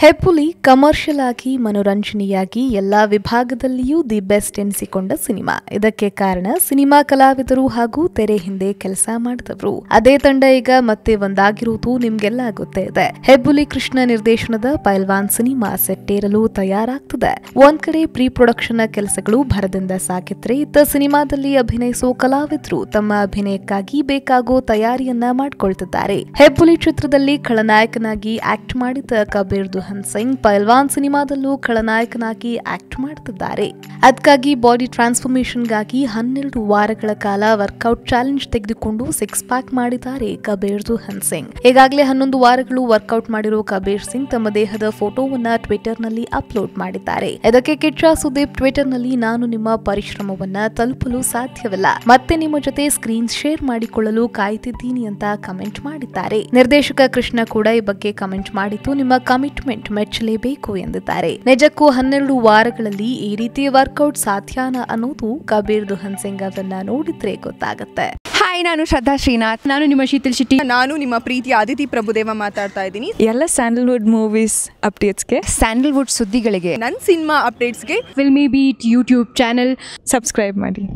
ಹೆಪ್ಪುಲಿ commercial ಆಗಿ ಮನೋರಂಜನೆಯಾಗಿ ಎಲ್ಲಾ ವಿಭಾಗದಲ್ಲಿಯೂ ದಿ ಬೆಸ್ಟ್ ಎನಿಸಿಕೊಂಡ ಸಿನಿಮಾ. ಇದಕ್ಕೆ ಕಾರಣ ಸಿನಿಮಾ ಕಲಾವಿದರು ಹಾಗೂ ತೆರೆ ಹಿಂದೆ ಕೆಲಸ ಮಾಡಿದವರು. ಅದೇ ತಂಡ ಈಗ ಮತ್ತೆ ಒಂದಾಗಿರುವುದು ನಿಮ್ಗೆಲ್ಲ ಗೊತ್ತೇ ಇದೆ. ಹೆಬ್ಬುಲಿ ಕೃಷ್ಣ ನಿರ್ದೇಶನದ ಪೈಲ್ವಾನ್ ಸಿನಿಮಾ ಸೆಟ್ಟೇರಲು ತಯಾರಾಗ್ತದೆ. ಒಂದ್ ಕಡೆ ಪ್ರೀ ಪ್ರೊಡಕ್ಷನ್ ಕೆಲಸಗಳು ಭರದಿಂದ ಸಾಗಿದ್ರೆ ಇತ್ತ ಸಿನಿಮಾದಲ್ಲಿ ಅಭಿನಯಿಸೋ ಕಲಾವಿದರು ತಮ್ಮ ಅಭಿನಯಕ್ಕಾಗಿ ಬೇಕಾಗೋ ತಯಾರಿಯನ್ನ ಮಾಡ್ಕೊಳ್ತಿದ್ದಾರೆ. ಹೆಬ್ಬುಲಿ ಚಿತ್ರದಲ್ಲಿ ಖಳನಾಯಕನಾಗಿ ಆಕ್ಟ್ ಮಾಡಿದ ಕಬೀರ್ ದುಹನ್ ಸಿಂಗ್ ಪೈಲ್ವಾನ್ ಸಿನಿಮಾದಲ್ಲೂ ಖಳನಾಯಕನಾಗಿ ಆಕ್ಟ್ ಮಾಡ್ತಿದ್ದಾರೆ. ಅದಕ್ಕಾಗಿ ಬಾಡಿ ಟ್ರಾನ್ಸ್ಫಾರ್ಮೇಶನ್ಗಾಗಿ ಹನ್ನೆರಡು ವಾರಗಳ ಕಾಲ ವರ್ಕೌಟ್ ಚಾಲೆಂಜ್ ತೆಗೆದುಕೊಂಡು ಸಿಕ್ಸ್ ಪ್ಯಾಕ್ ಮಾಡಿದ್ದಾರೆ ಕಬೀರ್ ದುಹನ್ ಸಿಂಗ್. ಈಗಾಗಲೇ ಹನ್ನೊಂದು ವಾರಗಳು ವರ್ಕೌಟ್ ಮಾಡಿರೋ ಕಬೀರ್ ಸಿಂಗ್ ತಮ್ಮ ದೇಹದ ಫೋಟೋವನ್ನ ಟ್ವಿಟರ್ನಲ್ಲಿ ಅಪ್ಲೋಡ್ ಮಾಡಿದ್ದಾರೆ. ಇದಕ್ಕೆ ಕಿಚ್ಚ ಸುದೀಪ್ ಟ್ವಿಟರ್ನಲ್ಲಿ ನಾನು ನಿಮ್ಮ ಪರಿಶ್ರಮವನ್ನ ತಲುಪಲು ಸಾಧ್ಯವಿಲ್ಲ. ಮತ್ತೆ ನಿಮ್ಮ ಜೊತೆ ಸ್ಕ್ರೀನ್ ಶೇರ್ ಮಾಡಿಕೊಳ್ಳಲು ಕಾಯ್ತಿದ್ದೀನಿ ಅಂತ ಕಮೆಂಟ್ ಮಾಡಿದ್ದಾರೆ. ನಿರ್ದೇಶಕ ಕೃಷ್ಣ ಕೂಡ ಈ ಬಗ್ಗೆ ಕಮೆಂಟ್ ಮಾಡಿದ್ದು, ನಿಮ್ಮ ಕಮಿಟ್ಮೆಂಟ್ ಮೆಚ್ಚಲೇಬೇಕು ಎಂದಿದ್ದಾರೆ. ನಿಜಕ್ಕೂ ಹನ್ನೆರಡು ವಾರಗಳಲ್ಲಿ ಈ ರೀತಿ ವರ್ಕೌಟ್ ಸಾಧ್ಯಾನ ಅನ್ನೋದು ಕಬೀರ್ ದುಹನ್ ಸಿಂಗ್ ಅವರನ್ನ ನೋಡಿದ್ರೆ ಗೊತ್ತಾಗುತ್ತೆ. ಹಾಯ್ ನಾನು ಶ್ರದ್ಧಾ ಶ್ರೀನಾಥ್. ನಾನು ನಿಮ್ಮ ಶೀತಲ್ ಶೆಟ್ಟಿ. ನಾನು ನಿಮ್ಮ ಪ್ರೀತಿ ಅದಿತಿ ಪ್ರಭುದೇವ ಮಾತಾಡ್ತಾ ಇದ್ದೀನಿ. ಎಲ್ಲ ಸ್ಯಾಂಡಲ್ವುಡ್ ಮೂವೀಸ್ ಅಪ್ಡೇಟ್ಸ್ಗೆ ಸ್ಯಾಂಡಲ್ವುಡ್ ಸುದ್ದಿಗಳಿಗೆ. ನನ್ನ cinema ಅಪ್ಡೇಟ್ಸ್ಗೆ Filmi Beat YouTube channel subscribe ಮಾಡಿ.